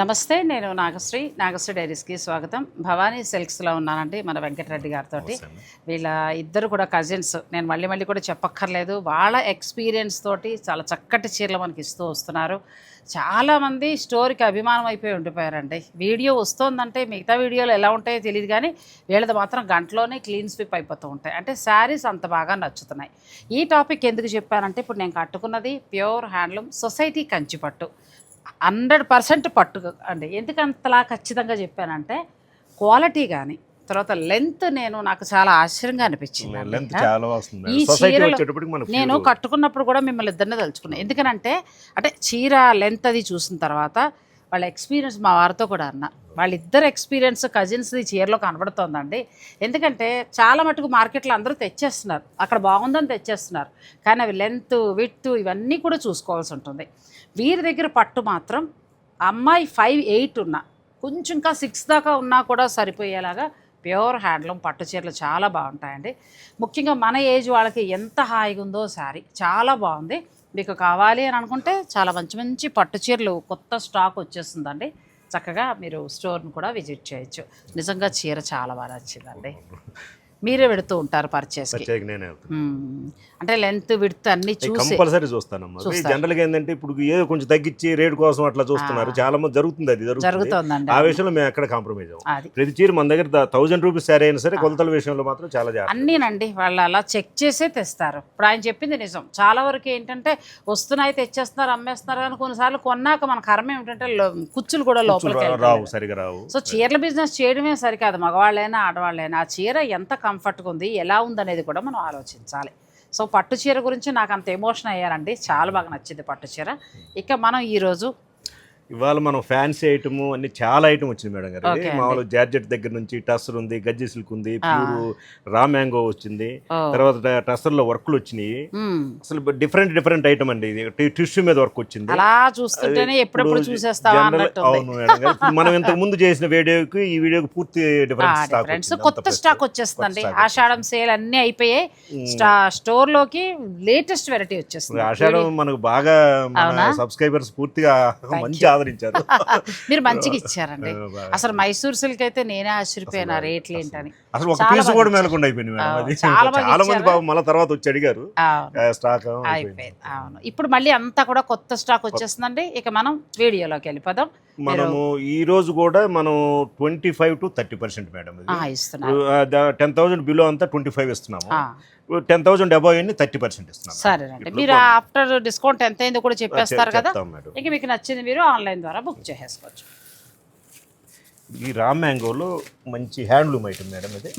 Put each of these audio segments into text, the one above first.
నమస్తే నేను నాగశ్రీ. నాగశ్రీ డైరీస్కి స్వాగతం. భవానీ సిల్క్స్లో ఉన్నానండి మన వెంకటరెడ్డి గారితో వీళ్ళ ఇద్దరు కూడా కజిన్స్. నేను మళ్ళీ మళ్ళీ కూడా చెప్పక్కర్లేదు. వాళ్ళ ఎక్స్పీరియన్స్ తోటి చాలా చక్కటి చీరలు మనకి ఇస్తూ వస్తున్నారు. చాలామంది స్టోరీకి అభిమానం అయిపోయి ఉండిపోయారండి. వీడియో వస్తోందంటే మిగతా వీడియోలు ఎలా ఉంటాయో తెలియదు కానీ వీళ్ళది మాత్రం గంటలోనే క్లీన్ స్విప్ అయిపోతూ ఉంటాయి. అంటే శారీస్ అంత బాగా నచ్చుతున్నాయి. ఈ టాపిక్ ఎందుకు చెప్పానంటే ఇప్పుడు నేను కట్టుకున్నది ప్యూర్ హ్యాండ్లూమ్ సొసైటీ కంచిపట్టు. హండ్రెడ్ పర్సెంట్ పట్టు అండి. ఎందుకు అంతలా ఖచ్చితంగా చెప్పానంటే క్వాలిటీ కానీ తర్వాత లెంత్ నేను నాకు చాలా ఆశ్చర్యంగా అనిపించింది ఈ చీరలు నేను కట్టుకున్నప్పుడు కూడా మిమ్మల్ని ఇద్దరినే తలుచుకున్నాను ఎందుకనంటే అంటే చీర లెంత్ అది చూసిన తర్వాత వాళ్ళ ఎక్స్పీరియన్స్ మా వారితో కూడా అన్న. వాళ్ళిద్దరు ఎక్స్పీరియన్స్ కజిన్స్ది చీరలో కనబడుతోందండి. ఎందుకంటే చాలా మటుకు మార్కెట్లో అందరూ తెచ్చేస్తున్నారు. అక్కడ బాగుందని తెచ్చేస్తున్నారు. కానీ అవి లెంత్ విత్ ఇవన్నీ కూడా చూసుకోవాల్సి ఉంటుంది. వీరి దగ్గర పట్టు మాత్రం అమ్మాయి ఫైవ్ ఎయిట్ ఉన్నా కొంచెం ఇంకా సిక్స్ దాకా ఉన్నా కూడా సరిపోయేలాగా ప్యూర్ హ్యాండ్లూమ్ పట్టు చీరలు చాలా బాగుంటాయండి. ముఖ్యంగా మన ఏజ్ వాళ్ళకి ఎంత హాయిగా ఉందో శారీ చాలా బాగుంది. మీకు కావాలి అని అనుకుంటే చాలా మంచి మంచి పట్టు చీరలు కొత్త స్టాక్ వచ్చేస్తుందండి. చక్కగా మీరు స్టోర్ని కూడా విజిట్ చేయొచ్చు. నిజంగా చీర చాలా బాగా నచ్చిందండి. మీరే పెడుతూ ఉంటారు పర్చేస్కి వెళ్తాను. అంటే లెంత్ విడ్త్ అన్నీ చూసి. కంపల్సరీ చూస్తానమ్మా. జనరల్గా ఏంటంటే ఇప్పుడు ఏదో కొంచెం తగ్గించి రేటు కోసం అట్లా చూస్తున్నారు. చాలా మంది జరుగుతుంది అది జరుగుతుంది. ఆ విషయంలో మేము ఎక్కడ కాంప్రమైజ్ అవ్వం. ప్రతి చీర మన దగ్గర థౌసండ్ రూపీస్ సారీ అయినా సరే కొలతల విషయంలో మాత్రం చాలా జాగ్రత్త. అన్నీనండి వాళ్ళు అలా చెక్ చేసే తెస్తారు. ఇప్పుడు ఆయన చెప్పింది నిజం. చాలా వరకు ఏంటంటే వస్తున్నాయి తెచ్చేస్తున్నారు అమ్మేస్తున్నారు కానీ కొన్నిసార్లు కొన్నాక మన కర్మ ఏమిటంటే కుచ్చులు కూడా లోపలికి రావు సరిగా రావు. సో చీరల బిజినెస్ చేయడమే సరికాదు మగవాళ్ళైనా ఆడవాళ్ళైనా. ఆ చీర ఎంత కంఫర్ట్గా ఉంది ఎలా ఉందనేది కూడా మనం ఆలోచించాలి. సో పట్టు చీర గురించి నాకు అంత ఎమోషన్ అయ్యారండి. చాలా బాగా నచ్చింది పట్టు చీర. ఇక మనం ఈరోజు ఇవాళ మనం ఫ్యాన్సీ ఐటమ్ అన్ని చాలా ఐటమ్ వచ్చింది మేడం గారు. మామూలు జార్జెట్ దగ్గర నుంచి టస్సర్ ఉంది గజ్జి సిల్క్ ఉంది ప్యూర్ రా మ్యాంగో వచ్చింది. తర్వాత టస్సర్లో వర్క్లు వచ్చినాయి. అసలు డిఫరెంట్ డిఫరెంట్ ఐటమ్ అండి ఇది. టిష్యూ మీద వర్క్ వచ్చింది. అలా చూస్తుంటేనే ఎప్పుడెప్పుడు చూసేస్తావా అవును మేడం గారు. మనం ఇంతకు ముందు చేసిన వీడియోకి ఈ వీడియోకి పూర్తి డిఫరెంట్ స్టాక్. కొత్త స్టాక్ stock ఆషాఢం సేల్ అన్నీ అయిపోయాయి. స్టా స్టోర్లోకి లేటెస్ట్ వెరైటీ వచ్చేస్తుంది. ఆషాఢం మనకు బాగా? సబ్స్క్రైబర్స్ పూర్తిగా మంచి ఆదరించారు. మీరు మంచిగా ఇచ్చారండి. అసలు మైసూర్ సిల్క్ అయితే నేనే ఆశ్చర్యపోయాను రేట్లు ఏంటని. అసలు ఒక పీస్ కూడా. మేలకుండా అయిపోయింది మేడం. చాలా మంది. పాపం మళ్ళీ తర్వాత వచ్చి అడిగారు. స్టాక్ అయిపోయింది. అవును. ఇప్పుడు మళ్ళీ అంతా కూడా కొత్త స్టాక్ వచ్చేస్తుందండి. ఇక మనం వీడియోలోకి వెళ్ళిపోదాం. మనము ఈ రోజు కూడా మనం twenty five to thirty percent madam ten thousand below అంతా ట్వంటీ ఫైవ్ ఇస్తున్నాము. టెన్ థౌసండ్ అబౌవ్ అన్ని థర్టీ పర్సెంట్ ఇస్తున్నాము సరేనండి. ఇప్పుడు మీరు ఆఫ్టర్ డిస్కౌంట్ ఎంత అయిందో కూడా చెప్పేస్తారు కదా. ఇక మీకు నచ్చింది మీరు ఆన్లైన్ ద్వారా బుక్ చేసేసుకోవచ్చు. ఈ రామ్ మ్యాంగోలో మంచి హ్యాండ్లూమ్ ఐటమ్ మేడం ఇది.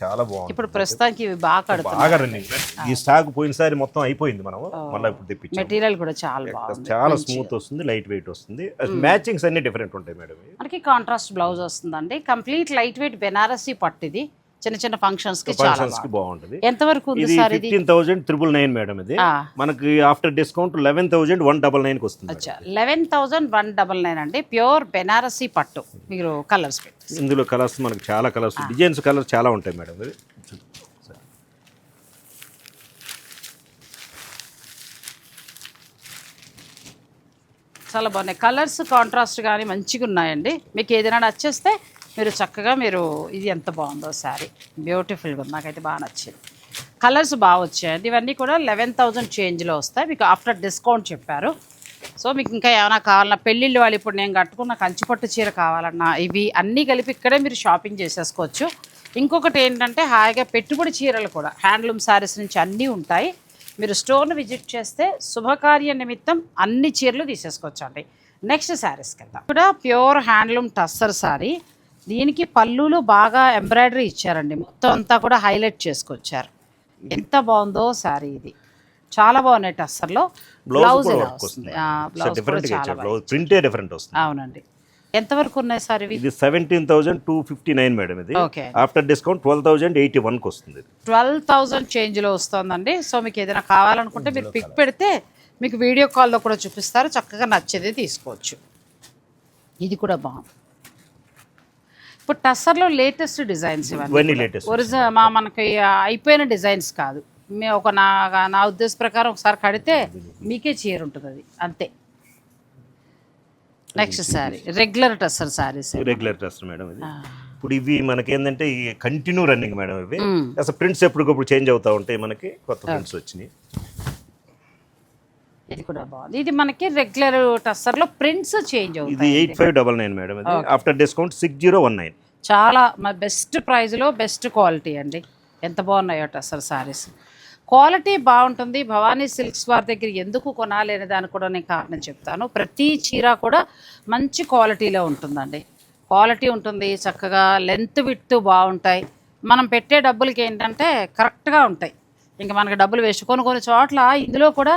చాలా బాగుంది ఇప్పుడు ప్రస్తుతానికి ఇవి బాగా బాగా రన్నింగ్. ఈ స్టాక్ పోయినసారి మొత్తం అయిపోయింది మనం మళ్ళీ ఇప్పుడు తెప్పించాం మెటీరియల్ కూడా చాలా బాగుంది. చాలా స్మూత్ వస్తుంది లైట్ వెయిట్ వస్తుంది. మ్యాచింగ్స్ అన్ని డిఫరెంట్ ఉంటాయి మేడం. మనకి కాంట్రాస్ట్ బ్లౌజ్ వస్తుందండి. కంప్లీట్ లైట్ వెయిట్ బెనారసీ పట్టు ఇది చిన్న చిన్న ఫంక్షన్స్కి చాలా ఫంక్షన్స్కి. బాగుంటుంది. ఎంత వరకు ఉంది ఇది సార్ ఇది? Fifteen thousand triple nine madam ఇది. మనకి after discount eleven thousand one double నైన్కి వస్తుంది. అచ్చా eleven thousand one double nine అండి. ప్యూర్ బెనారసీ పట్టు. మీరు కలర్స్ పెట్టి ఇందులో కలర్స్ మనకి చాలా కలర్స్ డిజైన్స్ కలర్స్ చాలా ఉంటాయి మేడం ఇది. చాలా బాగున్నాయి. కలర్స్ కాంట్రాస్ట్ కానీ మంచిగా ఉన్నాయండి మీకు ఏదైనా నచ్చేస్తే మీరు చక్కగా మీరు ఇది ఎంత బాగుందో శారీ. బ్యూటిఫుల్గా ఉంది. నాకైతే బాగా నచ్చింది. కలర్స్ బాగా వచ్చాయండి. ఇవన్నీ కూడా లెవెన్ థౌజండ్ చేంజ్లో వస్తాయి. మీకు ఆఫ్టర్ డిస్కౌంట్ చెప్పారు. సో మీకు ఇంకా ఏమైనా కావాలన్నా పెళ్ళిళ్ళు వాళ్ళు ఇప్పుడు నేను కట్టుకున్న కంచిపట్టు చీర కావాలన్నా ఇవి అన్నీ కలిపి ఇక్కడే మీరు షాపింగ్ చేసేసుకోవచ్చు. ఇంకొకటి ఏంటంటే హాయిగా పెట్టుబడి చీరలు కూడా హ్యాండ్లూమ్ శారీస్ నుంచి అన్నీ ఉంటాయి. మీరు స్టోర్ను విజిట్ చేస్తే శుభకార్య నిమిత్తం అన్ని చీరలు తీసేసుకోవచ్చండి. నెక్స్ట్ శారీస్కి వెళ్దాం. కూడా ప్యూర్ హ్యాండ్లూమ్ టస్సర్ శారీ దీనికి పళ్ళులు బాగా ఎంబ్రాయిడరీ ఇచ్చారండి. మొత్తం అంతా కూడా హైలైట్ చేసుకొచ్చారు. ఎంత బాగుందో శారీ ఇది. చాలా బాగున్నాయి టస్సర్లో. బ్లౌజ్ ప్రింటే డిఫరెంట్ వస్తుంది? అవునండి. ఎంతవరకు ఉన్నాయి సార్ ఇవి? ఇది seventeen thousand two fifty nine madam ఇది. After discount twelve thousand eighty వన్కి వస్తుంది. ట్వెల్వ్ థౌజండ్ చేంజ్లో వస్తుందండి. సో మీకు ఏదైనా కావాలనుకుంటే మీరు పిక్ పెడితే మీకు వీడియో కాల్లో కూడా చూపిస్తారు. చక్కగా నచ్చేది తీసుకోవచ్చు. ఇది కూడా బాగుంది. ఇప్పుడు టస్సర్లో లేటెస్ట్ డిజైన్స్ ఇవన్నీ లేటెస్ట్ ఒరిజినల్ మా మనకి అయిపోయిన డిజైన్స్ కాదు. మీ ఒక నా నా ఉద్దేశ ప్రకారం ఒకసారి కడితే మీకే చీర ఉంటుంది అది. అంతే. Next saree regular tussar sarees regular dress madam ఇది. ఇప్పుడు ఇవి మనకి ఏంటంటే ఈ కంటిన్యూ రన్నింగ్ మేడం ఇవి. అసలు ప్రింట్స్ ఎప్పటికప్పుడు చేంజ్ అవుతా ఉంటాయి మనకి. కొత్త ప్రింట్స్ వచ్చినాయి. ఇది కూడా బాగుంది. ఇది మనకి రెగ్యులర్ టస్సర్లో ప్రింట్స్ చేంజ్ ఇది అవుతాయి eight five double nine madam ఇది. After discount six zero one nine చాలా మా బెస్ట్ ప్రైస్లో బెస్ట్ క్వాలిటీ అండి. ఎంత బాగున్నాయో టస్సర్ శారీస్ క్వాలిటీ బాగుంటుంది. భవానీ సిల్క్స్ వారి దగ్గర ఎందుకు కొనాలి అనే దానికి కూడా నేను కారణం చెప్తాను. ప్రతి చీర కూడా మంచి క్వాలిటీలో ఉంటుందండి. క్వాలిటీ ఉంటుంది చక్కగా లెంత్ విత్ బాగుంటాయి. మనం పెట్టే డబ్బులకి ఏంటంటే కరెక్ట్గా ఉంటాయి. ఇంకా మనకి డబ్బులు వేస్ట్ కొన్ని కొన్ని చోట్ల ఇందులో కూడా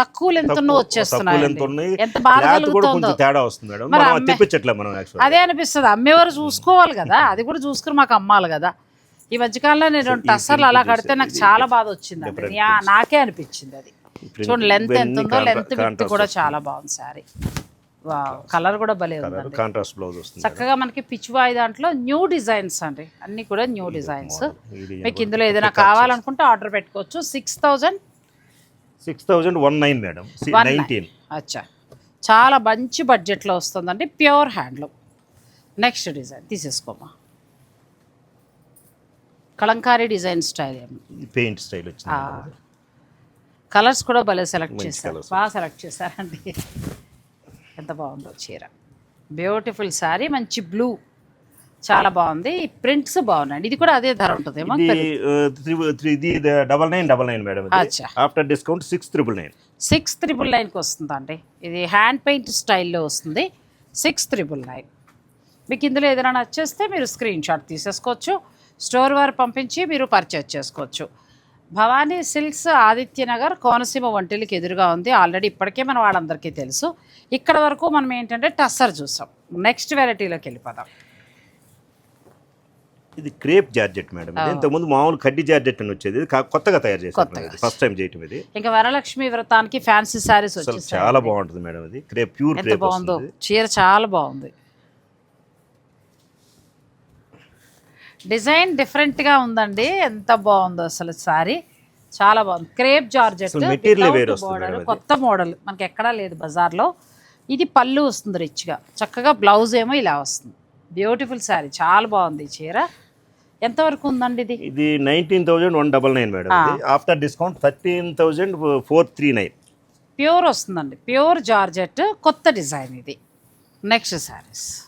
తక్కువ లెంత్ తక్కువ వచ్చేస్తున్నాయి ఎంత కొంచెం తేడా వస్తుంది మేడం. మనం తెప్పించట్లే మనం అదే అనిపిస్తుంది. అమ్మేవారు చూసుకోవాలి కదా. అది కూడా చూసుకుని మాకు అమ్మాలి కదా. ఈ మధ్యకాలంలో నేను రెండు టస్సర్లు అలా కడితే నాకు చాలా బాధ వచ్చింది నాకే అనిపించింది అది. చూడండి లెంత్ ఎంత ఉందో లెంత్ విత్ కూడా చాలా బాగుంది సారీ. కలర్ కూడా భలే ఉందండి. కాంట్రాస్ట్ బ్లౌజ్ వస్తుంది చక్కగా మనకి పిచ్చివాయి దాంట్లో న్యూ డిజైన్స్ అండి. అన్ని కూడా న్యూ డిజైన్స్ మీకు ఇందులో ఏదైనా కావాలనుకుంటే ఆర్డర్ పెట్టుకోవచ్చు. Six thousand six thousand one nine madam. Nineteen. అచ్చా. చాలా మంచి బడ్జెట్లో వస్తుందండి. Pure handloom. Next design. తీసేసుకోమా. Kalamkari design style paint style వచ్చింది కలర్స్ కూడా భలే సెలెక్ట్ చేశారు. బాగా సెలెక్ట్ చేశారండి. ఎంత బాగుందో చీర. బ్యూటిఫుల్ శారీ మంచి బ్లూ. చాలా బాగుంది. ప్రింట్స్ బాగున్నాయండి. ఇది కూడా అదే ధర ఇది ఇది double nine double nine madam. After discount six triple nine. Six triple నైన్కి వస్తుందండి. ఇది హ్యాండ్ పెయింట్ స్టైల్లో వస్తుంది. Six triple nine. మీకు ఇందులో ఏదైనా నచ్చేస్తే మీరు స్క్రీన్ షాట్ తీసేసుకోవచ్చు. స్టోర్ వారు పంపించి మీరు పర్చేజ్ చేసుకోవచ్చు. భవానీ సిల్క్స్ ఆదిత్యనగర్ కోనసీమ వంటిలకి ఎదురుగా ఉంది. ఆల్రెడీ ఇప్పటికే మన వాళ్ళందరికీ తెలుసు. ఇక్కడ వరకు మనం ఏంటంటే టస్సర్ చూసాం. నెక్స్ట్ వెరైటీలోకి వెళ్ళిపోదాం. ఇది క్రేప్ జార్జెట్ మేడం ఇది. ఇంతకుముందు మామూలు కడ్డీ జార్జెట్ అని వచ్చేది. ఇది కొత్తగా తయారు చేశారు. ఫస్ట్ టైం చేయటం ఇది. ఇంకా వరలక్ష్మి వ్రతానికి ఫ్యాన్సీ వచ్చేసాయి. చాలా బాగుంటుంది మేడం ఇది. క్రేప్ ప్యూర్ క్రేప్ బాగుందో. చీర చాలా బాగుంది. డిజైన్ డిఫరెంట్గా ఉందండి. ఎంత బాగుందో అసలు సారీ చాలా బాగుంది. క్రేప్ జార్జెట్ అసలు material వేరు వస్తుంది మేడం అది. కొత్త మోడల్ మనకి ఎక్కడా లేదు బజార్లో. ఇది పళ్ళు వస్తుంది రిచ్గా చక్కగా బ్లౌజ్ ఏమో ఇలా వస్తుంది. బ్యూటిఫుల్ శారీ చాలా బాగుంది ఈ చీర ఎంతవరకు ఉందండి ఇది? ఇది nineteen thousand one double nine madam ఇది. After discount thirteen thousand four three nine. Pure వస్తుందండి. ప్యూర్ జార్జెట్ కొత్త డిజైన్ ఇది. Next sarees.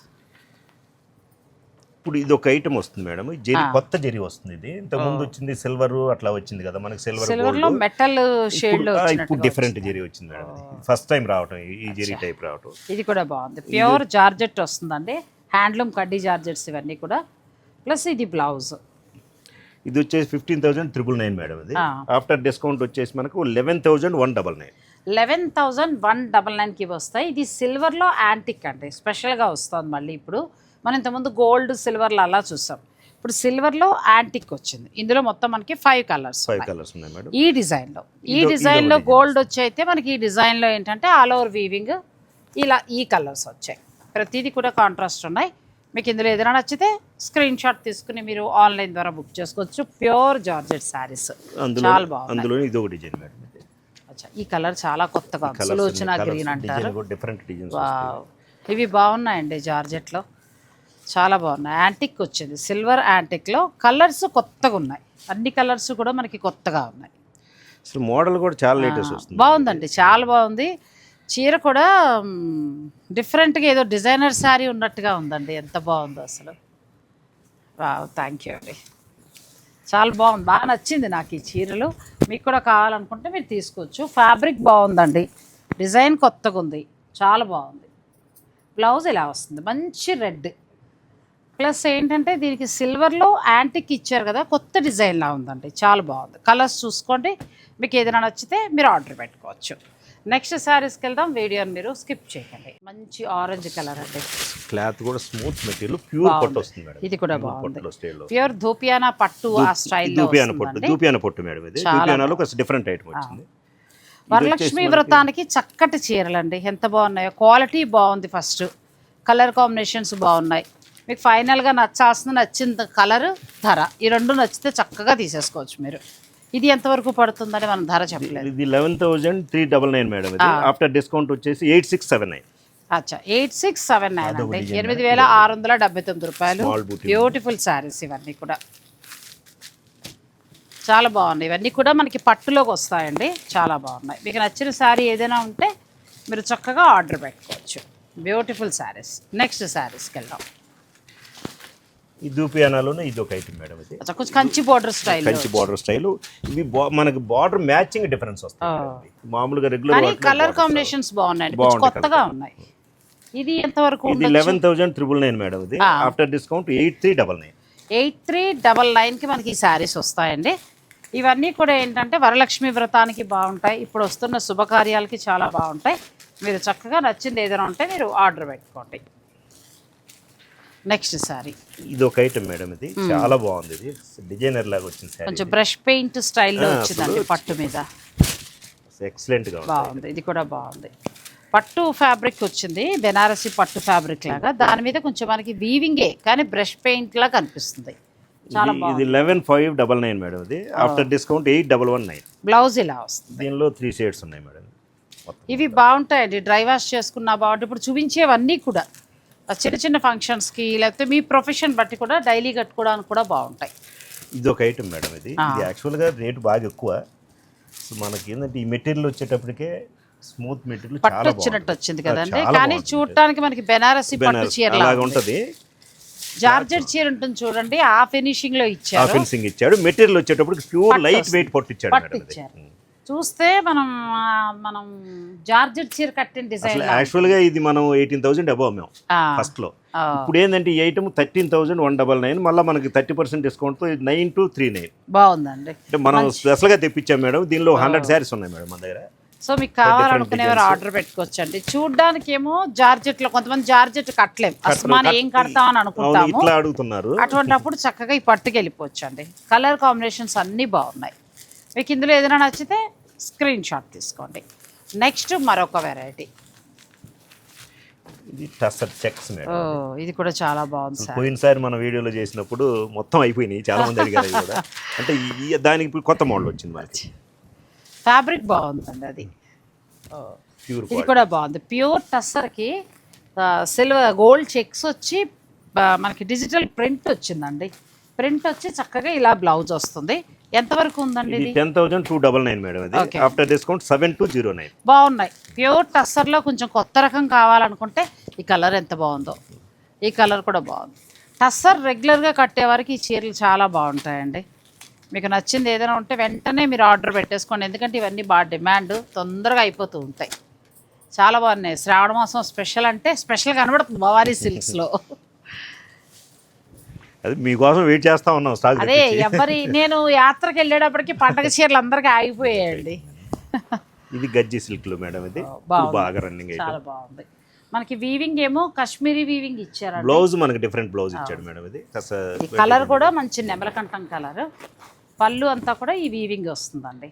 ఇప్పుడు ఇది ఒక ఐటమ్ వస్తుంది మేడం. జెరీ కొత్త జెరీ వస్తుంది ఇది. ఇంతకు ముందు వచ్చింది సిల్వర్ అట్లా వచ్చింది కదా. మనకి సిల్వర్ సిల్వర్లో మెటల్ షేడ్లో ఇప్పుడు డిఫరెంట్ జెరీ వచ్చింది మేడం ఫస్ట్ టైం రావటం ఈ- ఈ జెరీ టైప్ రావటం. ఇది కూడా బాగుంది. ప్యూర్ జార్జెట్ వస్తుందండి. హ్యాండ్లూమ్ కడ్డీ జార్జెట్స్ ఇవన్నీ కూడా. ప్లస్ ఇది బ్లౌజ్. ఇది వచ్చేసి fifteen thousand triple nine madam ఇది. ఆఫ్టర్ డిస్కౌంట్ వచ్చేసి మనకు eleven thousand one double nine. Eleven thousand one double నైన్కి వస్తాయి. ఇది సిల్వర్లో యాంటిక్ అండి. స్పెషల్గా వస్తుంది మళ్ళీ ఇప్పుడు. మనం ఇంతకుముందు గోల్డ్ సిల్వర్లో అలా చూసాం. ఇప్పుడు సిల్వర్లో యాంటిక్ వచ్చింది. ఇందులో మొత్తం మనకి ఫైవ్ కలర్స్ ఫైవ్ కలర్స్ ఉన్నాయి మేడం. ఈ డిజైన్లో. ఈ డిజైన్లో గోల్డ్ వచ్చి అయితే మనకి ఈ డిజైన్లో ఏంటంటే ఆల్ ఓవర్ వీవింగ్ ఇలా ఈ కలర్స్ వచ్చాయి. ప్రతిదీ కూడా కాంట్రాస్ట్ ఉన్నాయి. మీకు ఇందులో ఏదైనా నచ్చితే స్క్రీన్ షాట్ తీసుకుని మీరు ఆన్లైన్ ద్వారా బుక్ చేసుకోవచ్చు. ప్యూర్ జార్జెట్ శారీస్ చాలా బాగున్నాయి. అందులో ఇది ఒక డిజైన్ మేడం ఇది. అచ్చా, ఈ కలర్ చాలా కొత్తగా. సులోచన గ్రీన్ అంటారు. ఇవి బాగున్నాయండి జార్జెట్లో చాలా బాగున్నాయి. యాంటిక్ వచ్చింది. సిల్వర్ యాంటిక్లో కలర్స్ కొత్తగా ఉన్నాయి. అన్ని కలర్స్ కూడా మనకి కొత్తగా ఉన్నాయి. మోడల్ కూడా చాలా లేటెస్ట్ బాగుందండి. చాలా బాగుంది. చీర కూడా డిఫరెంట్గా ఏదో డిజైనర్ శారీ ఉన్నట్టుగా ఉందండి. ఎంత బాగుందో అసలు. థ్యాంక్ యూ అండి. చాలా బాగుంది. బాగా నచ్చింది నాకు ఈ చీరలు. మీకు కూడా కావాలనుకుంటే మీరు తీసుకోవచ్చు. ఫ్యాబ్రిక్ బాగుందండి. డిజైన్ కొత్తగా ఉంది. చాలా బాగుంది. బ్లౌజ్ ఇలా వస్తుంది. మంచి రెడ్. ప్లస్ ఏంటంటే దీనికి సిల్వర్లో యాంటిక్ ఇచ్చారు కదా కొత్త డిజైన్లా ఉందండి. చాలా బాగుంది. కలర్స్ చూసుకోండి. మీకు ఏదైనా నచ్చితే మీరు ఆర్డర్ పెట్టుకోవచ్చు. నెక్స్ట్ శారీస్కి వెళ్దాం. వీడియోని మీరు స్కిప్ చేయకండి. మంచి ఆరెంజ్ కలర్ అండి. క్లాత్ కూడా స్మూత్ మెటీరియల్ ప్యూర్ పట్టు వస్తుంది మేడం. ఇది కూడా Pure బాగుంది. ప్యూర్ ధూపియానా పట్టు ఆ స్టైల్లో దూపియాన పొట్టు దూపియాన పొట్టు మేడం ఇది. దూపియానాలో కొంచెం డిఫరెంట్ ఐటమ్ వచ్చింది. వరలక్ష్మి వ్రతానికి చక్కటి చీరలండి. ఎంత బాగున్నాయో. క్వాలిటీ బాగుంది ఫస్ట్ కలర్ కాంబినేషన్స్ బాగున్నాయి. మీకు ఫైనల్గా నచ్చాల్సిన నచ్చిన కలర్ ధర. ఈ రెండు నచ్చితే చక్కగా తీసేసుకోవచ్చు మీరు. ఇది ఎంతవరకు పడుతుందని మనం ధర చెప్పలేదు. ఇది eleven thousand three double nine madam ఇది. ఆఫ్టర్ డిస్కౌంట్ వచ్చేసి ఎయిట్ సిక్స్ సెవెన్ నైన్ అచ్చా eight six seven nine design ఎనిమిది వేల ఆరు వందల డెబ్బై తొమ్మిది రూపాయలు. బ్యూటిఫుల్ శారీస్ ఇవన్నీ కూడా. చాలా బాగున్నాయి. ఇవన్నీ కూడా మనకి పట్టులోకి వస్తాయండి. చాలా బాగున్నాయి. మీకు నచ్చిన శారీ ఏదైనా ఉంటే మీరు చక్కగా ఆర్డర్ పెట్టుకోవచ్చు. బ్యూటిఫుల్ శారీస్ నెక్స్ట్ శారీస్కి వెళ్దాం. ఈ దూపియానాలోనే ఇది ఒక ఐటమ్ మేడం ఇది. కొంచెం Kanchi border style Kanchi border style ఇవి బా- మనకి బార్డర్ మ్యాచింగ్ డిఫరెన్స్ వస్తుంది మామూలుగా కానీ రెగ్యులర్ కలర్ కాంబినేషన్స్ బాగున్నాయండి. కొంచెం కొత్తగా ఉన్నాయి. ఇది ఎంతవరకు ఇది eleven thousand triple nine madam ఇది. After discount eight three double nine eight three double నైన్కి మనకి ఈ శారీస్ వస్తాయండి. ఇవన్నీ కూడా ఏంటంటే వరలక్ష్మి వ్రతానికి బాగుంటాయి. ఇప్పుడు వస్తున్న శుభకార్యాలకి చాలా బాగుంటాయి. మీరు చక్కగా నచ్చింది ఏదైనా ఉంటే మీరు ఆర్డర్ పెట్టుకోండి. నెక్స్ట్ శారీ ఇది ఒక ఐటమ్ మేడం ఇది చాలా బాగుంది ఇది. డిజైనర్ లాగా వచ్చింది సారీ కొంచెం బ్రష్ పెయింట్ స్టైల్లో ఆ, వచ్చిందండి పట్టు మీద. ఎక్సలెంట్గా ఉంది. బాగుంది. ఇది కూడా బాగుంది. పట్టు ఫ్యాబ్రిక్ వచ్చింది. బెనారసి పట్టు ఫ్యాబ్రిక్ లాగా. దాని మీద కొంచెం మనకి వీవింగే కానీ బ్రష్ పెయింట్ లా కనిపిస్తుంది. చాలా ఇది- ఇది eleven five double nine madam ఇది. After discount eight double one nine blouse ఇలా వస్తుంది. దీనిలో త్రీ షేడ్స్ ఉన్నాయి మేడం ఇవి బాగుంటాయండి. డ్రై వాష్ చేసుకున్నా బాగుంటాయి ఇప్పుడు చూపించేవన్నీ కూడా. చిన్న చిన్న ఫంక్షన్స్కి లేకపోతే మీ ప్రొఫెషన్ బట్టి కూడా డైలీ కట్టుకోవడానికి కూడా బాగుంటాయి. ఇది ఒక ఐటమ్ మేడం ఇది. ఇది యాక్చువల్గా రేట్ బాగా ఎక్కువ. సో మనకి ఏంటంటే ఈ మెటీరియల్ వచ్చేటప్పటికే స్మూత్ మెటీరియల్ పట్టు వచ్చినట్టు. వచ్చింది కదండి. కానీ. చూడటానికి మనకి బెనారసి పట్టు చీరలా అలాగ ఉంటుంది. జార్జెట్ చీర ఉంటుంది చూడండి ఆ ఫినిషింగ్లో ఇచ్చారు. ఫినిషింగ్ ఇచ్చాడు. మెటీరియల్ వచ్చేటప్పటికి ప్యూర్ లైట్ వెయిట్ పట్టు ఇచ్చాడు చూస్తే మనం మనం జార్జెట్ చీర కట్టిన డిజైన్ అసలు యాక్చువల్గా ఇది మనం ఎయిటీన్ థౌసండ్ అబౌవ్ మేము ఫస్ట్లో ఇప్పుడు ఏంటంటే ఈ item thirteen thousand one double nine మళ్ళీ మనకి థర్టీ పర్సెంట్ డిస్కౌంట్తో నైన్ టు త్రీ నైన్ బాగుందండి. అంటే మనం స్పెషల్గా తెప్పించాం మేడం దీనిలో హండ్రెడ్ శారీస్ ఉన్నాయి మేడం మన దగ్గర. సో మీకు కావాలనుకునేవారు ఆర్డర్ పెట్టుకోవచ్చు అండి చూడడానికి ఏమో జార్జెట్లో కొంతమంది జార్జెట్ కట్టలేం. అస్మాన్ ఏం కడతామని అవును అనుకుంటాము. అడుగుతున్నారు. అటువంటప్పుడు చక్కగా ఈ పట్టుకు వెళ్ళిపోవచ్చు అండి కలర్ కాంబినేషన్స్ అన్నీ బాగున్నాయి. మీకు ఇందులో ఏదైనా నచ్చితే స్క్రీన్ షాట్ తీసుకోండి. నెక్స్ట్ మరొక వెరైటీ. ఇది టసర్ చెక్స్ ఓ ఇది కూడా చాలా బాగుంది సార్. పోయినసారి మన వీడియోలో చేసినప్పుడు మొత్తం అయిపోయినాయి. చాలా మంది అడిగారు కూడా. అంటే ఈ దానికి కొత్త మోడల్ వచ్చింది మనకి. ఫ్యాబ్రిక్ బాగుందండి అది. ప్యూర్ ఇది కూడా బాగుంది. ప్యూర్ టస్సర్కి సిల్వర్ గోల్డ్ చెక్స్ వచ్చి మనకి డిజిటల్ ప్రింట్ వచ్చిందండి. ప్రింట్ వచ్చి చక్కగా ఇలా బ్లౌజ్ వస్తుంది. ఎంతవరకు ఉందండి ఇది ఇది? Ten thousand two double nine madam ఇది. After discount seven two zero nine బాగున్నాయి. ప్యూర్ టస్సర్లో కొంచెం కొత్త రకం కావాలనుకుంటే ఈ కలర్ ఎంత బాగుందో. ఈ కలర్ కూడా బాగుంది. టస్సర్ రెగ్యులర్గా కట్టేవారికి ఈ చీరలు చాలా బాగుంటాయండి. మీకు నచ్చింది ఏదైనా ఉంటే వెంటనే మీరు ఆర్డర్ పెట్టేసుకోండి. ఎందుకంటే ఇవన్నీ బాగా డిమాండ్ తొందరగా అయిపోతూ ఉంటాయి. చాలా బాగున్నాయి. శ్రావణ మాసం స్పెషల్ అంటే స్పెషల్ కనబడుతుంది భవానీ సిల్క్స్లో. అది మీకోసం వెయిట్ చేస్తా ఉన్నాం స్టాక్ అదే ఎవరి నేను యాత్రకు వెళ్ళేటప్పటికి పండగ చీరలు అందరికీ ఆగిపోయాయండి. ఇది గజ్జి సిల్క్లో మేడం ఇది. బాగా రన్నింగ్ అయితే. చాలా బాగుంది. మనకి వీవింగ్ ఏమో కాశ్మీరీ వీవింగ్ ఇచ్చారండి. బ్లౌజ్ మనకి డిఫరెంట్ బ్లౌజ్ ఇచ్చాడు మేడం ఇది. కలర్ కూడా మంచి నెమలకంఠం కలర్ పళ్ళు అంతా కూడా ఈ వీవింగ్ వస్తుందండి.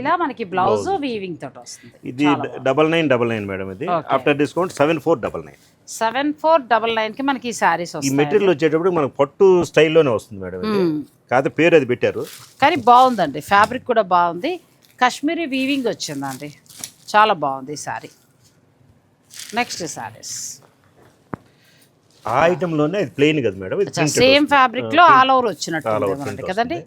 ఇలా మనకి బ్లౌజ్ వీవింగ్ తోటి వస్తుంది. ఇది double nine double nine madam ఇది. After discount seven four double nine seven four double నైన్కి మనకి ఈ శారీస్ ఈ మెటీరియల్ వచ్చేటప్పుడు మనకు పట్టు స్టైల్లోనే వస్తుంది మేడం ఇది. కాకపోతే పేరు అది పెట్టారు. కానీ బాగుందండి. ఫ్యాబ్రిక్ కూడా బాగుంది. కాశ్మీరీ వీవింగ్ వచ్చిందండి. చాలా బాగుంది ఈ శారీ నెక్స్ట్ శారీస్ ఆ ఐటమ్లోనే ఇది ప్లెయిన్ కదా మేడం. సేమ్. ఫ్యాబ్రిక్లో ఆల్ ఓవర్ వచ్చినట్టు కదండి.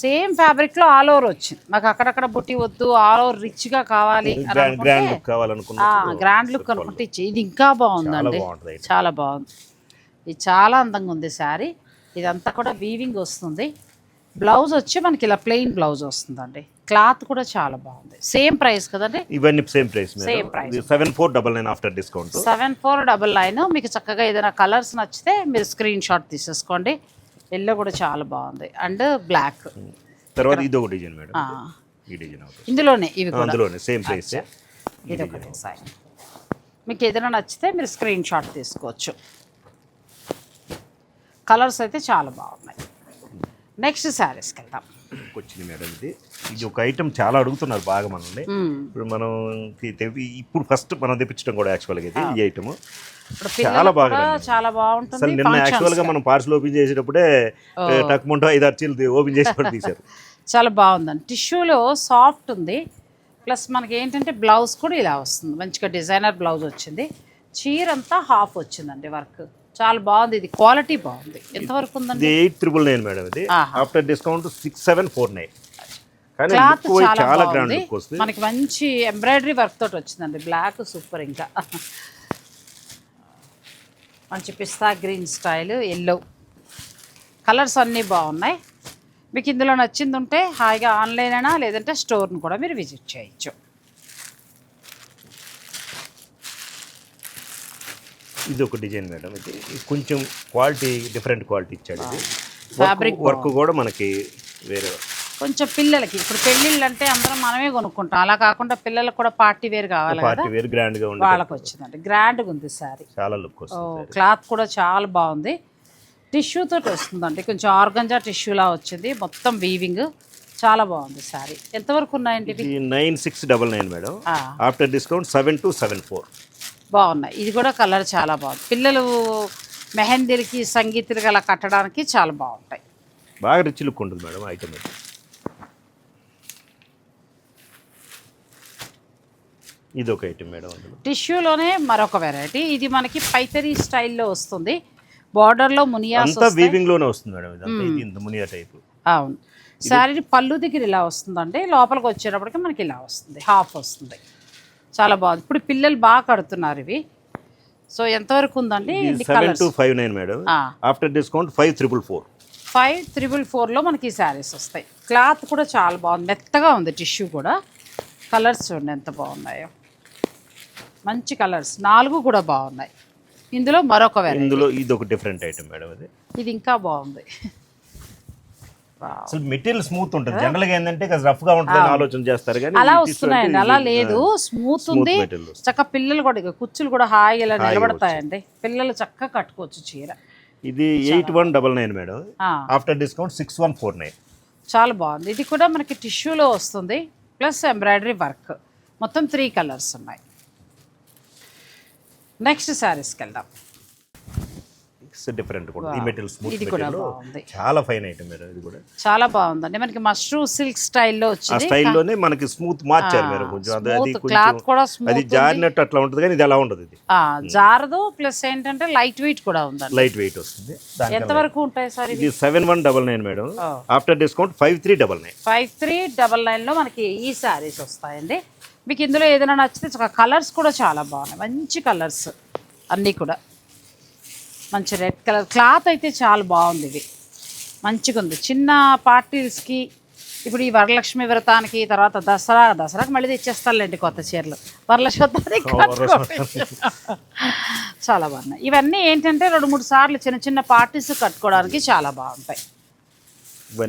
సేమ్ ఫ్యాబ్రిక్లో ఆల్ ఓవర్ వచ్చింది. మాకు అక్కడక్కడ బుట్టి వద్దు ఆల్ ఓవర్ రిచ్గా కావాలి గ్రాండ్ లుక్ కావాలనుకున్నా గ్రాండ్ లుక్ అనుకుంటే ఇచ్చి ఇది ఇంకా బాగుందండి. చాలా బాగుంది. ఇది చాలా అందంగా ఉంది శారీ. ఇదంతా కూడా వీవింగ్ వస్తుంది. బ్లౌజ్ వచ్చి మనకి ఇలా ప్లెయిన్ బ్లౌజ్ వస్తుందండి. క్లాత్ కూడా చాలా బాగుంది. సేమ్ ప్రైస్ కదండి? ఇవన్నీ same price madam price. Seven four double nine after discount seven four double nine మీకు చక్కగా ఏదైనా కలర్స్ నచ్చితే మీరు స్క్రీన్ షాట్ తీసేసుకోండి. ఎల్లో కూడా చాలా బాగుంది. And black. తర్వాత ఇది ఒక డిజైన్ మేడం. ఈ డిజైన్ అవుతుంది. ఇందులోనే ఇవి కూడా. అందులోనే సేమ్ ప్రైస్ ఇది ఒక డిజైన్ మీకు ఏదైనా నచ్చితే మీరు స్క్రీన్ షాట్ తీసుకోవచ్చు. కలర్స్ అయితే చాలా బాగున్నాయి. నెక్స్ట్ శారీస్కి వెళ్దాం. వచ్చింది మేడం ఇది. ఇది ఒక ఐటమ్ చాలా అడుగుతున్నారు బాగా మనల్ని. ఇప్పుడు మనం ఇప్పుడు ఫస్ట్ మనం తెప్పించడం కూడా యాక్చువల్గా ఇది ఈ ఐటమ్ చాలా బాగా. చాలా అసలు బాగుంటుంది నిన్న functions. యాక్చువల్గా మనం పార్సల్ ఓపెన్ చేసేటప్పుడే టక్ముంటో ఐదు అర్చీలు ఓపెన్ చేసి కూడా తీశారు. చాలా బాగుందండి. టిష్యూలో సాఫ్ట్ ఉంది. ప్లస్ మనకి ఏంటంటే బ్లౌజ్ కూడా ఇలా వస్తుంది. మంచిగా డిజైనర్ బ్లౌజ్ వచ్చింది. చీర అంతా హాఫ్ వచ్చిందండి వర్క్. చాలా బాగుంది. ఇది క్వాలిటీ బాగుంది. ఎంతవరకు ఉందండి? ఇది ఎయిట్ త్రిబుల్ నైన్ మేడం ఇది. After discount six seven four nine. Cloth చాలా బాగుంది. మనకి మంచి ఎంబ్రాయిడరీ వర్క్ తోటి వచ్చిందండి. బ్లాక్ సూపర్ ఇంకా. మంచి పిస్తా గ్రీన్ స్టైల్ ఎల్లో కలర్స్ అన్నీ బాగున్నాయి. మీకు ఇందులో నచ్చింది ఉంటే హాయిగా ఆన్లైన్ అయినా లేదంటే స్టోర్ని కూడా మీరు విజిట్ చేయొచ్చు. ఇది ఒక డిజైన్ మేడం. ఇది కొంచెం క్వాలిటీ డిఫరెంట్ క్వాలిటీ ఇచ్చాడు ఇది. Fabric వర్క్ కూడా మనకి వేరే కొంచెం పిల్లలకి ఇప్పుడు పెళ్ళిళ్ళు అంటే అందరం మనమే కొనుక్కుంటాం. అలా కాకుండా పిల్లలకు కూడా పార్టీ వేర్ కావాలి పార్టీ వేర్ గ్రాండ్గా ఉంది వాళ్ళకి వచ్చిందండి. గ్రాండ్గా ఉంది శారీ చాలా లుక్ వస్తుంది క్లాత్ కూడా చాలా బాగుంది. టిష్యూ తోటి వస్తుందండి. కొంచెం ఆర్గంజా టిష్యూలా వచ్చింది. మొత్తం వీవింగ్ చాలా బాగుంది శారీ ఎంతవరకు ఉన్నాయండి nine six double nine madam. After discount seven two seven four. బాగున్నాయి. ఇది కూడా కలర్ చాలా బాగుంది. పిల్లలు మెహందీలకి సంగీతులకి అలా కట్టడానికి చాలా బాగుంటాయి. బాగా రిచ్ లుక్ ఉంటుంది మేడం ఐటమ్ ఇది ఒక ఐటమ్ మేడం టిష్యూలోనే మరొక వెరైటీ. ఇది మనకి పైతరీ స్టైల్లో వస్తుంది. బార్డర్లో అంతా లోనే వస్తుంది మేడం ఇదంతా ఇది ఇంత మునియా టైప్ అవును. శారీ పళ్ళు దగ్గర ఇలా వస్తుందండి. లోపలికి వచ్చేటప్పటికి మనకి ఇలా వస్తుంది. హాఫ్ వస్తుంది. చాలా బాగుంది. ఇప్పుడు పిల్లలు బాగా కడుతున్నారు ఇవి. సో ఎంతవరకు ఉందండి? Seven two five nine madam after discount five triple four five triple ఫోర్లో మనకి ఈ శారీస్ వస్తాయి. క్లాత్ కూడా చాలా బాగుంది. మెత్తగా ఉంది టిష్యూ కూడా. కలర్స్ చూడండి ఎంత బాగున్నాయో. మంచి కలర్స్ నాలుగు కూడా బాగున్నాయి. ఇందులో మరొక ఇందులో ఇది ఒక డిఫరెంట్ ఐటమ్ మేడం ఇది ఇది ఇంకా బాగుంది. అసలు మెటీరియల్ స్మూత్ ఉంటుంది. జనరల్గా ఏంటంటే రఫ్గా ఉంటుంది ఆలోచన చేస్తారు కానీ అలా వస్తున్నాయండి. అలా లేదు. స్మూత్ ఉంది. material వస్తుంది. చక్క పిల్లలు కూడా ఇక కుచ్చులు కూడా హాయిగా ఇలా నిలబడతాయండి. పిల్లలు చక్కగా కట్టుకోవచ్చు చీర. ఇది eight one double nine madam. After discount six one four nine చాలా బాగుంది. ఇది కూడా మనకి టిష్యూలో వస్తుంది. ప్లస్ ఎంబ్రాయిడరీ వర్క్ మొత్తం త్రీ కలర్స్ ఉన్నాయి. నెక్స్ట్ శారీస్కి వెళ్దాం. డిఫరెంట్ కూడా. ఈ మెటీరియల్ స్మూత్ ఇది మెటీరియల్. చాలా ఫైన్ ఐటమ్ మేడం ఇది కూడా. చాలా బాగుందండి. మనకి మష్రూమ్ సిల్క్ స్టైల్లో ఆ వచ్చింది. స్టైల్లోనే మనకి స్మూత్ మార్చారు మీరు కొంచెం. అది అది కూడా కొంచెం అది జారినట్టు అట్లా ఉంటుంది కానీ ఇది ఎలా ఉండదు ఇది. జారదు ప్లస్ ఏంటంటే లైట్ వెయిట్ కూడా ఉందండి. లైట్ వెయిట్ వస్తుంది. దాని ఎంతవరకు ఉంటాయి సార్ ఇవి? ఇది seven one double nine madam. ఆ. After discount five three double nine. Five three double నైన్లో మనకి ఈ శారీస్ వస్తాయండి. మీకు ఇందులో ఏదైనా నచ్చితే కలర్స్ కూడా చాలా బాగున్నాయి. మంచి కలర్స్ అన్నీ కూడా. మంచి రెడ్ కలర్ క్లాత్ అయితే చాలా బాగుంది ఇది. మంచిగా ఉంది. చిన్న పార్టీస్కి ఇప్పుడు ఈ వరలక్ష్మి వ్రతానికి తర్వాత దసరా దసరాకి మళ్ళీ తెచ్చేస్తానులేండి కొత్త చీరలు. వరలక్ష్మి చాలా బాగున్నాయి. ఇవన్నీ ఏంటంటే రెండు మూడు సార్లు చిన్న చిన్న పార్టీస్ కట్టుకోవడానికి చాలా బాగుంటాయి.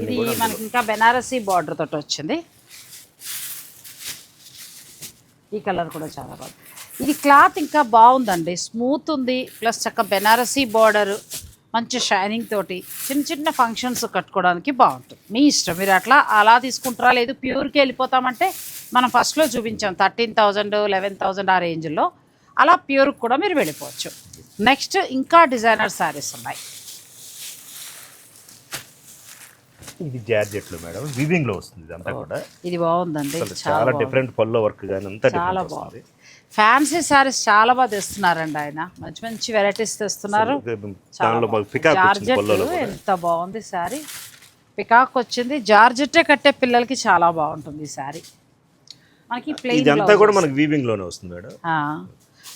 ఇది మనకి ఇంకా బెనారసీ బార్డర్ తోటి వచ్చింది. ఈ కలర్ కూడా చాలా బాగుంది. ఇది క్లాత్ ఇంకా బాగుందండి. స్మూత్ ఉంది. ప్లస్ చక్క బెనారసీ బార్డర్ మంచి షైనింగ్ తోటి చిన్న చిన్న ఫంక్షన్స్ కట్టుకోవడానికి బాగుంటుంది. మీ ఇష్టం. మీరు అట్లా అలా తీసుకుంటారా? లేదు ప్యూర్కి వెళ్ళిపోతామంటే మనం ఫస్ట్లో చూపించాం థర్టీన్ థౌజండ్ లెవెన్ థౌజండ్ ఆ రేంజ్లో. అలా ప్యూర్కి కూడా మీరు వెళ్ళిపోవచ్చు. నెక్స్ట్ ఇంకా డిజైనర్ శారీస్ ఉన్నాయి. ఇది జార్జెట్లు మేడం. వివింగ్లో వస్తుంది ఇదంతా కూడా. ఇది బాగుందండి. చాలా డిఫరెంట్ పల్లో వర్క్ కానీ అంతా చాలా బాగుంది. ఫ్యాన్సీ శారీస్ చాలా బాగా తెస్తున్నారండి ఆయన. మంచి మంచి వెరైటీస్ తెస్తున్నారు. ఎంత బాగుంది శారీ పికాక్ వచ్చింది. జార్జెట్టే కట్టే పిల్లలకి చాలా బాగుంటుంది ఈ శారీ మనకి ఇదంతా కూడా మనకి వీవింగ్లోనే వస్తుంది మేడం.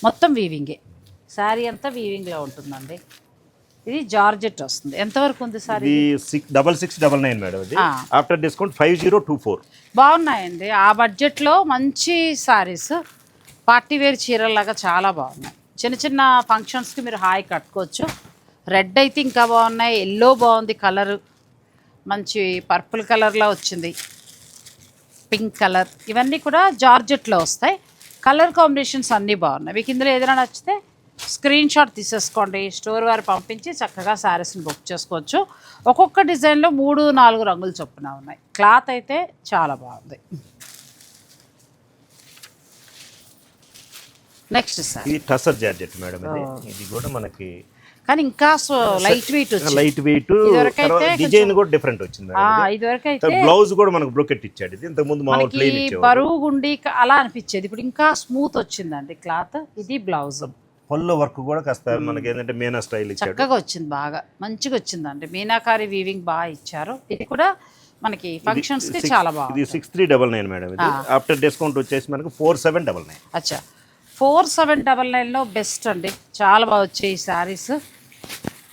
మొత్తం వీవింగే శారీ అంతా వీవింగ్లో ఉంటుందండి. ఇది జార్జెట్ వస్తుంది. ఎంతవరకు ఉంది శారీ ఇది six double six double nine madam ఇది. After discount five zero two four బాగున్నాయండి. ఆ బడ్జెట్లో మంచి శారీస్ పార్టీ వేర్ చీరలాగా చాలా బాగున్నాయి. చిన్న చిన్న ఫంక్షన్స్కి మీరు హాయి కట్టుకోవచ్చు. రెడ్ అయితే ఇంకా బాగున్నాయి. ఎల్లో బాగుంది కలర్ మంచి పర్పుల్ కలర్లో వచ్చింది. పింక్ కలర్ ఇవన్నీ కూడా జార్జెట్లో వస్తాయి. కలర్ కాంబినేషన్స్ అన్నీ బాగున్నాయి. మీకు ఇందులో ఏదైనా నచ్చితే స్క్రీన్ షాట్ తీసేసుకోండి. స్టోర్ వారు పంపించి చక్కగా శారీస్ని బుక్ చేసుకోవచ్చు. ఒక్కొక్క డిజైన్లో మూడు నాలుగు రంగులు చొప్పున ఉన్నాయి. క్లాత్ అయితే చాలా బాగుంది. నెక్స్ట్ సార్ ఇది టసర్ జార్జెట్ మేడం ఇది. ఇది కూడా మనకి కానీ ఇంకా light weight light weight design కూడా డిఫరెంట్ వచ్చింది ఇదివరకు అయితే బ్లౌజ్ కూడా మనకు బ్రోకెట్ ఇచ్చాడు ఇది. ఇంతకు ముందు మామూలు ఇచ్చేవాడు బరువు గుండి అలా అనిపించేది. ఇప్పుడు ఇంకా స్మూత్ వచ్చిందండి క్లాత్ ఇది బ్లౌజ్ పళ్ళు వర్క్ కూడా కాస్త మనకి ఏంటంటే మేనా స్టైల్ ఇచ్చాడు. చక్కగా వచ్చింది బాగా. మంచిగా వచ్చిందండి. మీనాకారి వీవింగ్ బాగా ఇచ్చారు. ఇది కూడా మనకి ఫంక్షన్స్కి చాలా బాగుంది ఇది six three double nine madam ఇది. ఆఫ్టర్ డిస్కౌంట్ వచ్చేసి మనకు ఫోర్ సెవెన్ డబల్ నైన్ అచ్చా. ఫోర్ సెవెన్ డబల్ నైన్లో బెస్ట్ అండి. చాలా బాగా వచ్చాయి ఈ శారీస్.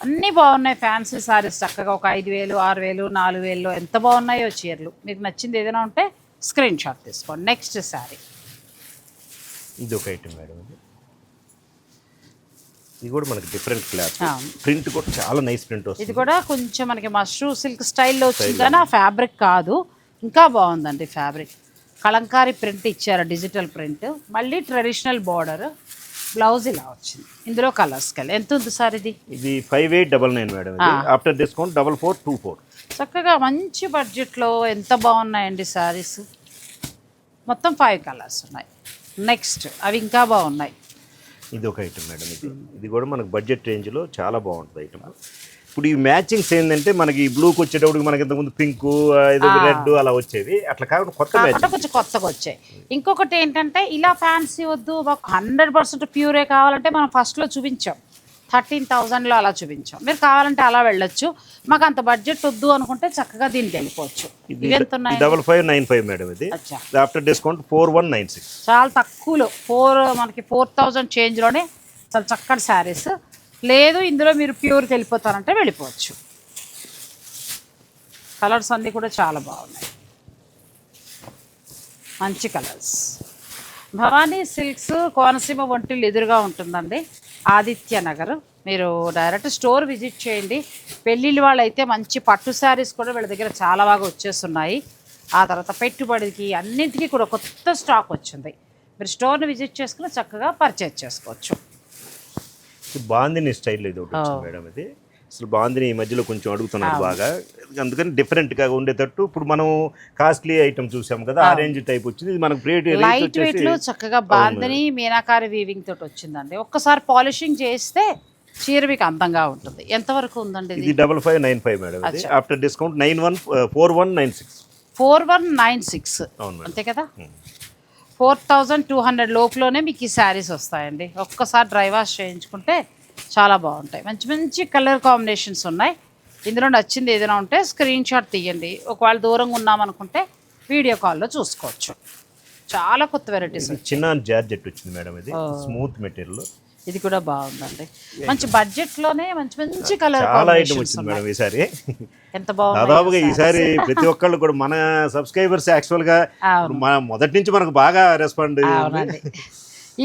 అన్నీ బాగున్నాయి. ఫ్యాన్సీ శారీస్ చక్కగా ఒక ఐదు వేలు ఆరు వేలు నాలుగు వేలు ఎంత బాగున్నాయో చీరలు. మీకు నచ్చింది ఏదైనా ఉంటే స్క్రీన్ షాట్ తీసుకోండి. నెక్స్ట్ శారీ. ఇది ఒక ఐటమ్ మేడం ఇది. ఇది కూడా మనకి డిఫరెంట్ క్లాత్. ప్రింట్ కూడా చాలా నైస్ ప్రింట్ ఇది వస్తుంది కూడా కొంచెం మనకి మష్రూ సిల్క్ స్టైల్లో వచ్చింది కానీ ఆ ఫ్యాబ్రిక్ కాదు. ఇంకా బాగుందండి ఫ్యాబ్రిక్ కలంకారీ ప్రింట్ ఇచ్చారు డిజిటల్ ప్రింట్. మళ్ళీ ట్రెడిషనల్ బార్డర్ బ్లౌజ్ ఇలా వచ్చింది. ఇందులో కలర్స్ కలిసి ఎంత ఉంది సార్ ఇది? ఇది five eight double nine madam after discount double four two four. చక్కగా మంచి బడ్జెట్లో ఎంత బాగున్నాయండి శారీస్ మొత్తం ఫైవ్ కలర్స్ ఉన్నాయి. నెక్స్ట్ అవి ఇంకా బాగున్నాయి. ఇది ఒక ఐటమ్ మేడం ఇది. ఇది కూడా మనకు బడ్జెట్ రేంజ్లో చాలా బాగుంటుంది ఐటమ్ ఇప్పుడు ఈ మ్యాచింగ్స్ ఏంటంటే మనకి బ్లూకి వచ్చేటప్పుడు మనకి ఇంతకుముందు పింక్ రెడ్ అలా వచ్చేది. అట్లా కాకుండా కొత్త కాకుండా మ్యాచింగ్ కొంచెం కొత్తగా వచ్చాయి. ఇంకొకటి ఏంటంటే ఇలా ఫ్యాన్సీ వద్దు హండ్రెడ్ పర్సెంట్ ప్యూరే కావాలంటే మనం ఫస్ట్లో చూపించాం. థర్టీన్ థౌజండ్లో అలా చూపించాం. మీరు కావాలంటే అలా వెళ్ళొచ్చు. మాకు అంత బడ్జెట్ వద్దు అనుకుంటే చక్కగా దీనికి వెళ్ళిపోవచ్చు. Double five nine five madam ఇది after discount four one nine six. చాలా తక్కువలో. ఫోర్ మనకి ఫోర్ థౌజండ్ చేంజ్లోనే చాలా చక్కటి శారీస్. లేదు ఇందులో మీరు ప్యూర్కి వెళ్ళిపోతారంటే వెళ్ళిపోవచ్చు. కలర్స్ అన్నీ కూడా చాలా బాగున్నాయి. మంచి కలర్స్. భవానీ సిల్క్స్ కోనసీమ వంటిల్లు ఎదురుగా ఉంటుందండి. ఆదిత్య నగర్. మీరు డైరెక్ట్ స్టోర్ విజిట్ చేయండి. పెళ్ళిళ్ళు వాళ్ళైతే మంచి పట్టు శారీస్ కూడా వీళ్ళ దగ్గర చాలా బాగా వచ్చేస్తున్నాయి. ఆ తర్వాత పెట్టుబడికి అన్నింటికీ కూడా కొత్త స్టాక్ వచ్చింది. మీరు స్టోర్ని విజిట్ చేసుకుని చక్కగా పర్చేజ్ చేసుకోవచ్చు. బాందిని స్టైల్ ఇది ఒకటి వచ్చింది మేడం ఇది అసలు బాందిని ఈ మధ్యలో కొంచెం అడుగుతున్నారు బాగా. అందుకని different గా ఉండేటట్టు ఇప్పుడు మనం కాస్ట్లీ ఐటమ్ చూసాం కదా ఆ రేంజ్ టైప్ వచ్చింది. ఇది మనకు రేట్ లైట్ వెయిట్లో చక్కగా బాందని మీనాకారి వీవింగ్ తోటి వచ్చిందండి. ఒక్కసారి పాలిషింగ్ చేస్తే చీర మీకు అందంగా ఉంటుంది. ఎంతవరకు ఉందండి ఇది? Double five nine five madam after discount nine one four one nine six four one nine six అంతే కదా? ఫోర్ థౌజండ్ టూ హండ్రెడ్ లోపులోనే మీకు ఈ శారీస్ వస్తాయండి. ఒక్కసారి డ్రై వాష్ చేయించుకుంటే చాలా బాగుంటాయి. మంచి మంచి కలర్ కాంబినేషన్స్ ఉన్నాయి. ఇందులో నచ్చింది ఏదైనా ఉంటే స్క్రీన్ షాట్ తీయండి. ఒకవేళ దూరంగా ఉన్నామనుకుంటే వీడియో కాల్లో చూసుకోవచ్చు. చాలా కొత్త వెరైటీస్ చిన్న జార్జెట్ వచ్చింది మేడం ఇది. స్మూత్ మెటీరియల్ ఇది కూడా బాగుందండి. మంచి బడ్జెట్లోనే మంచి మంచి కలర్ చాలా ఐటమ్ వచ్చింది మేడం ఈసారి. ఎంత బాగుంది దాదాపుగా ఈసారి ప్రతి ఒక్కళ్ళు కూడా మన సబ్స్క్రైబర్స్ యాక్చువల్గా. మన మొదటి నుంచి మనకు బాగా రెస్పాండ్ అవునండి.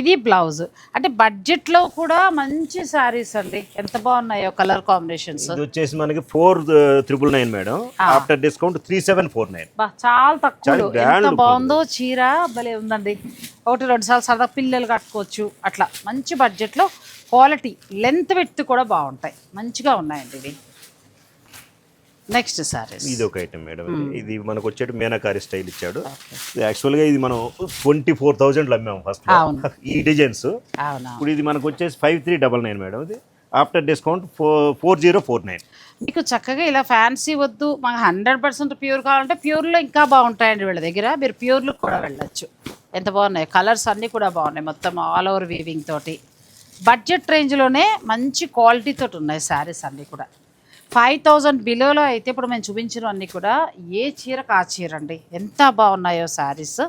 ఇది బ్లౌజ్. అంటే బడ్జెట్లో కూడా మంచి శారీస్ అండి. ఎంత బాగున్నాయో కలర్ కాంబినేషన్స్. ఇది వచ్చేసి మనకి four triple nine madam. After discount three seven four nine. చాలా తక్కువ ఎంత బాగుందో చీర భలే ఉందండి. ఒకటి రెండు సార్లు సరదా పిల్లలు కట్టుకోవచ్చు. అట్లా మంచి బడ్జెట్లో క్వాలిటీ లెంత్ విత్ కూడా బాగుంటాయి. మంచిగా ఉన్నాయండి ఇవి. నెక్స్ట్ శారీస్ ఇది ఒక ఐటమ్ మేడం ఇది. ఇది మనకు వచ్చేటి మీనాకారి స్టైల్ ఇచ్చాడు. యాక్చువల్గా ఇది మనం ట్వంటీ ఫోర్ థౌజండ్లో. అమ్మాము ఫస్ట్. ఈ డిజైన్స్ ఇప్పుడు ఇది మనకు వచ్చేసి five three double nine madam ఇది after discount four four zero four nine మీకు చక్కగా ఇలా ఫ్యాన్సీ వద్దు. మాకు హండ్రెడ్ పర్సెంట్ ప్యూర్ కావాలంటే ప్యూర్లో ఇంకా బాగుంటాయండి వీళ్ళ దగ్గర. మీరు ప్యూర్లో కూడా వెళ్ళొచ్చు. ఎంత బాగున్నాయి? కలర్స్ అన్నీ కూడా బాగున్నాయి. మొత్తం ఆల్ ఓవర్ వీవింగ్ తోటి. బడ్జెట్ రేంజ్లోనే మంచి క్వాలిటీ తోటి ఉన్నాయి శారీస్ అన్నీ కూడా. ఫైవ్ థౌజండ్ బిలోలో అయితే ఇప్పుడు మేము చూపించిన అన్నీ కూడా ఏ చీరకు ఆ చీర అండి ఎంత బాగున్నాయో శారీస్.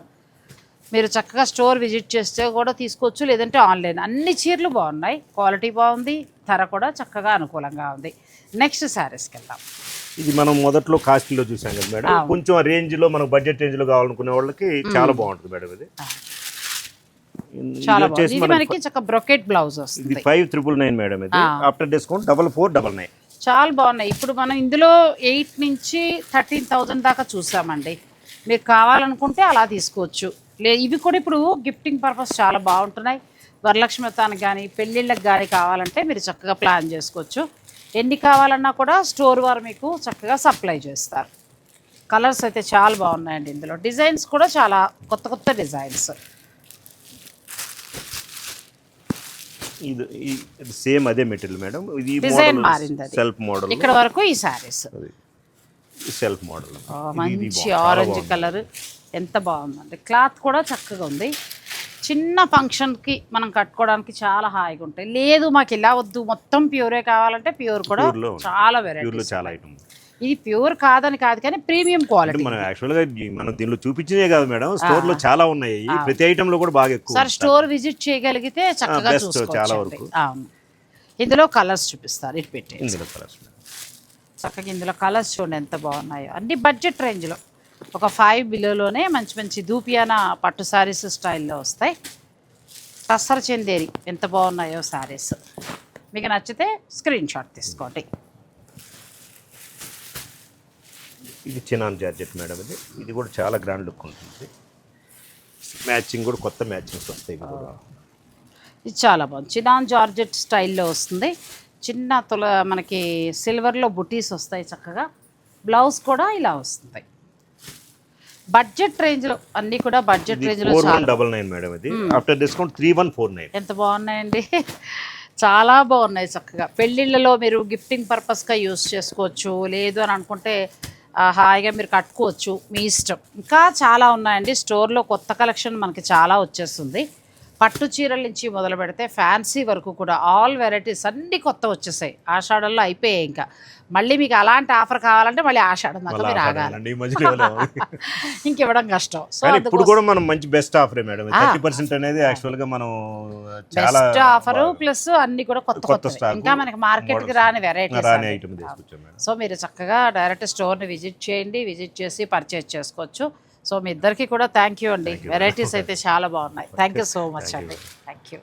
మీరు చక్కగా స్టోర్ విజిట్ చేస్తే కూడా తీసుకోవచ్చు లేదంటే ఆన్లైన్. అన్ని చీరలు బాగున్నాయి. క్వాలిటీ బాగుంది ధర కూడా చక్కగా అనుకూలంగా ఉంది. నెక్స్ట్ శారీస్కి వెళ్దాం. ఇది మనం మొదట్లో కాస్ట్లో చూసాం కదా మేడం. కొంచెం రేంజ్లో మనకు బడ్జెట్ రేంజ్లో కావాలనుకునే వాళ్ళకి చాలా బాగుంటుంది మేడం ఇది. చాలా మనకి చక్క బ్రొకెట్ బ్లౌజ్ వస్తుంది. ఫైవ్ త్రిబుల్ నైన్ మేడం ఇది. After discount double four double nine. చాలా బాగున్నాయి. ఇప్పుడు మనం ఇందులో ఎయిట్ నుంచి థర్టీన్ థౌజండ్ దాకా చూసామండి. మీరు కావాలనుకుంటే అలా తీసుకోవచ్చు. లే ఇవి కూడా ఇప్పుడు గిఫ్టింగ్ పర్పస్ చాలా బాగుంటున్నాయి. వరలక్ష్మి వ్రతానికి కానీ పెళ్ళిళ్ళకి కానీ కావాలంటే మీరు చక్కగా ప్లాన్ చేసుకోవచ్చు. ఎన్ని కావాలన్నా కూడా స్టోర్ వారు మీకు చక్కగా సప్లై చేస్తారు. కలర్స్ అయితే చాలా బాగున్నాయండి ఇందులో. డిజైన్స్ కూడా చాలా కొత్త కొత్త డిజైన్స్. ఇది సేమ్ అదే మెటీరియల్ మేడం. ఇది Design మారింది అది. సెల్ఫ్ మోడల్ ఇక్కడ వరకు ఈ అది. సెల్ఫ్ మోడల్ మంచి ఆరెంజ్ కలర్ ఎంత బాగుందండి. క్లాత్ కూడా చక్కగా ఉంది. చిన్న ఫంక్షన్కి మనం కట్టుకోవడానికి చాలా హాయిగా ఉంటాయి. లేదు మాకు ఇలా వద్దు. మొత్తం ప్యూరే కావాలంటే ప్యూర్ కూడా Pure లో ఉంది. చాలా ప్యూర్లో వెరైటీస్ చాలా ఐటమ్ ఇది ప్యూర్ కాదని కాదు కానీ ప్రీమియం క్వాలిటీ. మనం యాక్చువల్గా మనం దీనిలో చూపించినే కాదు మేడం. స్టోర్లో చాలా ఉన్నాయి. ప్రతి ఐటమ్లో కూడా బాగా ఎక్కువ సార్ స్టోర్ విజిట్ చేయగలిగితే చక్కగా చాలా చూసుకోవచ్చు వరకు. ఇందులో కలర్స్ చూపిస్తారు. ఇటు పెట్టి ఇందులో కలర్స్ చక్కగా ఇందులో కలర్స్ చూడండి ఎంత బాగున్నాయో. అన్ని బడ్జెట్ రేంజ్లో ఒక ఫైవ్ బిలోలోనే మంచి మంచి దూపియానా పట్టు శారీస్ స్టైల్లో వస్తాయి. టస్సర్ చందేరి ఎంత బాగున్నాయో శారీస్ మీకు నచ్చితే స్క్రీన్ షాట్ తీసుకోండి. ఇది చినాన్ జార్జెట్ మేడం ఇది. ఇది కూడా చాలా గ్రాండ్ లుక్ ఉంటుంది. మ్యాచింగ్ కూడా కొత్త మ్యాచింగ్స్ వస్తాయి ఇవి కూడా. ఇది చాలా బాగుంది. చినాన్ జార్జెట్ స్టైల్లో వస్తుంది. చిన్న తుల మనకి సిల్వర్లో బుటీస్ వస్తాయి చక్కగా. బ్లౌజ్ కూడా ఇలా వస్తుంది బడ్జెట్ రేంజ్లో అన్నీ కూడా బడ్జెట్ రేంజ్లో డబల్ నైన్ మేడం ఇది. After discount three one four nine ఎంత బాగున్నాయండి. చాలా బాగున్నాయి చక్కగా. పెళ్ళిళ్ళలో మీరు గిఫ్టింగ్ పర్పస్గా యూస్ చేసుకోవచ్చు. లేదు అని అనుకుంటే హాయిగా మీరు కట్టుకోవచ్చు మీ ఇష్టం. ఇంకా చాలా ఉన్నాయండి. స్టోర్లో కొత్త కలెక్షన్ మనకి చాలా వచ్చేస్తుంది. పట్టు చీరల నుంచి మొదలు పెడితే ఫ్యాన్సీ వరకు కూడా ఆల్ వెరైటీస్ అన్నీ కొత్త వచ్చేసాయి. ఆషాఢంలో అయిపోయాయి ఇంకా. మళ్ళీ మీకు అలాంటి ఆఫర్ కావాలంటే మళ్ళీ ఆషాఢం దాకా మీరు ఆగాలి. ఇంకివ్వడం కష్టం. సో ఇప్పుడు కూడా మనం మంచి బెస్ట్ ఆఫరే మేడం. థర్టీ పర్సెంట్ అనేది యాక్చువల్గా మనం బెస్ట్ ఆఫర్ ప్లస్ అన్ని కూడా కొత్త కొత్త ఇంకా మనకి మార్కెట్కి రాని వెరైటీస్ సో మీరు చక్కగా డైరెక్ట్ స్టోర్ని విజిట్ చేయండి విజిట్ చేసి పర్చేజ్ చేసుకోవచ్చు. సో మీ ఇద్దరికి కూడా థ్యాంక్ యూ అండి. వెరైటీస్ అయితే చాలా బాగున్నాయి. థ్యాంక్ యూ సో మచ్ అండి. Thank you